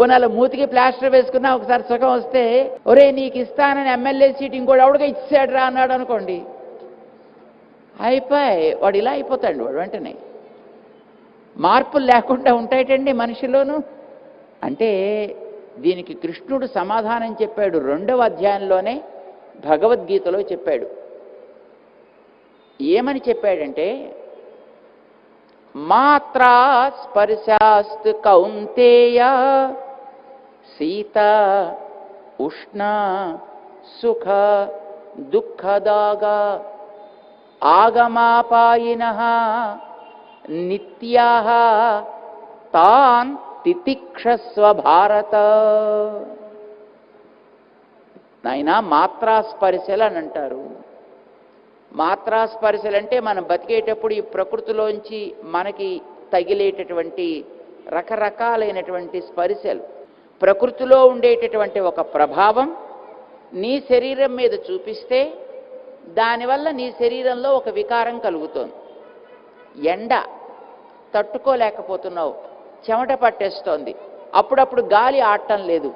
పోనాల మూతికి ప్లాస్టర్ వేసుకున్నా ఒకసారి సుఖం వస్తే ఒరే నీకు ఇస్తానని ఎమ్మెల్యే సీట్ ఇంకోటి ఎవడిగా ఇచ్చాడు రా అన్నాడు అనుకోండి. అయిపోయి వాడు ఇలా అయిపోతాడు వాడు వెంటనే. మార్పులు లేకుండా ఉంటాయటండి మనిషిలోను. అంటే దీనికి కృష్ణుడు సమాధానం చెప్పాడు రెండవ అధ్యాయంలోనే భగవద్గీతలో చెప్పాడు. ఏమని చెప్పాడంటే మాత్రా స్పర్శాస్తు కౌంతేయ సీత ఉష్ణ సుఖ దుఃఖదాగా ఆగమాపాయిన నిత్యా తాన్ తితిక్షస్వ భారత నాయన మాత్రాస్పర్శలు అని అంటారు. మాత్రాస్పరిశలు అంటే మనం బతికేటప్పుడు ఈ ప్రకృతిలోంచి మనకి తగిలేటటువంటి రకరకాలైనటువంటి స్పరిశలు. ప్రకృతిలో ఉండేటటువంటి ఒక ప్రభావం నీ శరీరం మీద చూపిస్తే దానివల్ల నీ శరీరంలో ఒక వికారం కలుగుతోంది. ఎండ తట్టుకోలేకపోతున్నావు చెమట పట్టేస్తోంది. అప్పుడప్పుడు గాలి ఆడటం లేదు.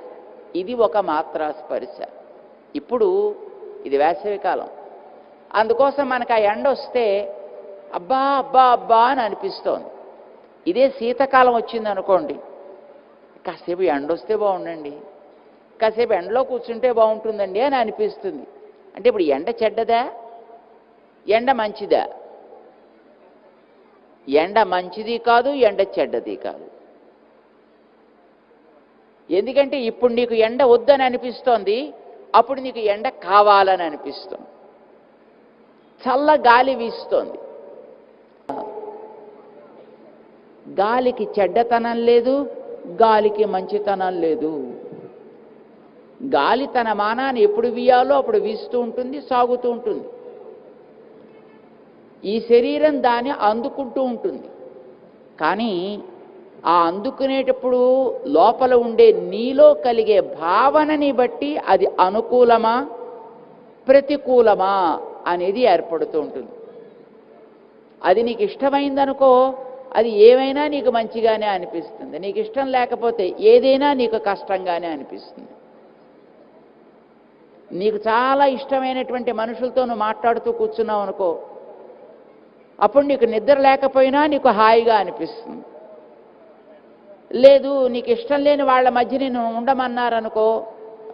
ఇది ఒక మాత్రా స్పర్శ ఇప్పుడు ఇది వేసవికాలం అందుకోసం మనకు ఆ ఎండ వస్తే అబ్బా అబ్బా అబ్బా అని అనిపిస్తోంది. ఇదే శీతకాలం వచ్చింది అనుకోండి కాసేపు ఎండ వస్తే బాగుండండి. కాసేపు ఎండలో కూర్చుంటే బాగుంటుందండి అని అనిపిస్తుంది. అంటే ఇప్పుడు ఎండ చెడ్డదా? ఎండ మంచిదా? ఎండ మంచిది కాదు ఎండ చెడ్డది కాదు. ఎందుకంటే ఇప్పుడు నీకు ఎండ వద్దని అనిపిస్తోంది అప్పుడు నీకు ఎండ కావాలని అనిపిస్తుంది. చల్ల గాలి వీస్తోంది. గాలికి చెడ్డతనం లేదు గాలికి మంచితనం లేదు. గాలి తన మానాన్ని ఎప్పుడు వీయాలో అప్పుడు వీస్తూ ఉంటుంది సాగుతూ ఉంటుంది. ఈ శరీరం దాన్ని అందుకుంటూ ఉంటుంది. కానీ ఆ అందుకునేటప్పుడు లోపల ఉండే నీలో కలిగే భావనని బట్టి అది అనుకూలమా ప్రతికూలమా అనేది ఏర్పడుతూ ఉంటుంది. అది నీకు ఇష్టమైందనుకో అది ఏమైనా నీకు మంచిగానే అనిపిస్తుంది. నీకు ఇష్టం లేకపోతే ఏదైనా నీకు కష్టంగానే అనిపిస్తుంది. నీకు చాలా ఇష్టమైనటువంటి మనుషులతో నువ్వు మాట్లాడుతూ కూర్చున్నావు అనుకో అప్పుడు నీకు నిద్ర లేకపోయినా నీకు హాయిగా అనిపిస్తుంది. లేదు నీకు ఇష్టం లేని వాళ్ళ మధ్య నేను ఉండమన్నారనుకో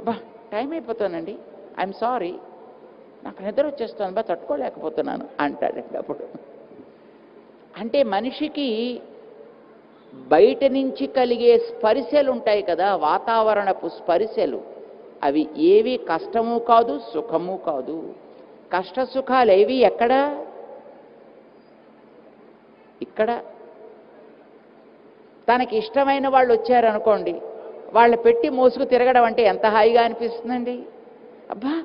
అబ్బా టైం అయిపోతానండి ఐఎమ్ సారీ నాకు నిద్ర వచ్చేస్తాను బా తట్టుకోలేకపోతున్నాను అంటాడండి అప్పుడు. అంటే మనిషికి బయట నుంచి కలిగే స్పరిశలు ఉంటాయి కదా వాతావరణపు స్పరిశలు. అవి ఏవి కష్టము కాదు సుఖము కాదు. కష్ట సుఖాలు ఏవి ఎక్కడ? ఇక్కడ. తనకి ఇష్టమైన వాళ్ళు వచ్చారనుకోండి వాళ్ళు పెట్టి మోసుకు తిరగడం అంటే ఎంత హాయిగా అనిపిస్తుందండి? అబ్బా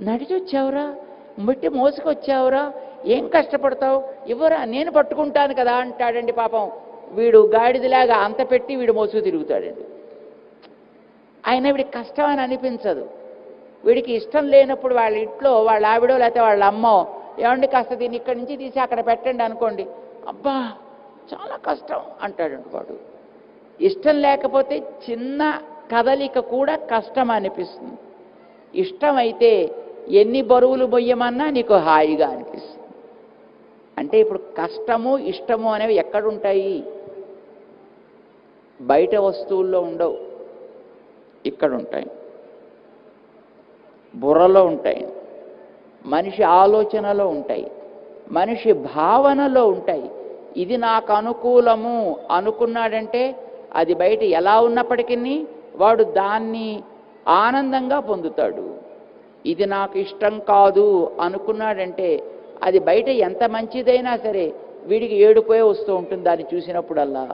నడిచి వచ్చావురా మెట్టి మోసుకొచ్చావురా ఏం కష్టపడతావు? ఇవ్వరా నేను పట్టుకుంటాను కదా అంటాడండి పాపం. వీడు గాడిదిలాగా అంత పెట్టి వీడు మోసుకు తిరుగుతాడండి. ఆయన వీడికి కష్టం అని అనిపించదు. వీడికి ఇష్టం లేనప్పుడు వాళ్ళ ఇంట్లో వాళ్ళ ఆవిడో లేకపోతే వాళ్ళ అమ్మో ఏమండి కాస్త దీన్ని ఇక్కడి నుంచి తీసి అక్కడ పెట్టండి అనుకోండి. అబ్బా చాలా కష్టం అంటాడండి వాడు. ఇష్టం లేకపోతే చిన్న కదలిక కూడా కష్టం అనిపిస్తుంది. ఇష్టమైతే ఎన్ని బరువులు మొయ్యమన్నా నీకు హాయిగా అనిపిస్తుంది. అంటే ఇప్పుడు కష్టము ఇష్టము అనేవి ఎక్కడుంటాయి? బయట వస్తువుల్లో ఉండవు. ఇక్కడ ఉంటాయి బుర్రలో ఉంటాయి. మనిషి ఆలోచనలో ఉంటాయి. మనిషి భావనలో ఉంటాయి. ఇది నాకు అనుకూలము. అనుకున్నాడంటే అది బయట ఎలా ఉన్నప్పటికీ వాడు దాన్ని ఆనందంగా పొందుతాడు. ఇది నాకు ఇష్టం కాదు అనుకున్నాడంటే అది బయట ఎంత మంచిదైనా సరే వీడికి ఏడుపోయే వస్తూ ఉంటుంది దాన్ని చూసినప్పుడల్లా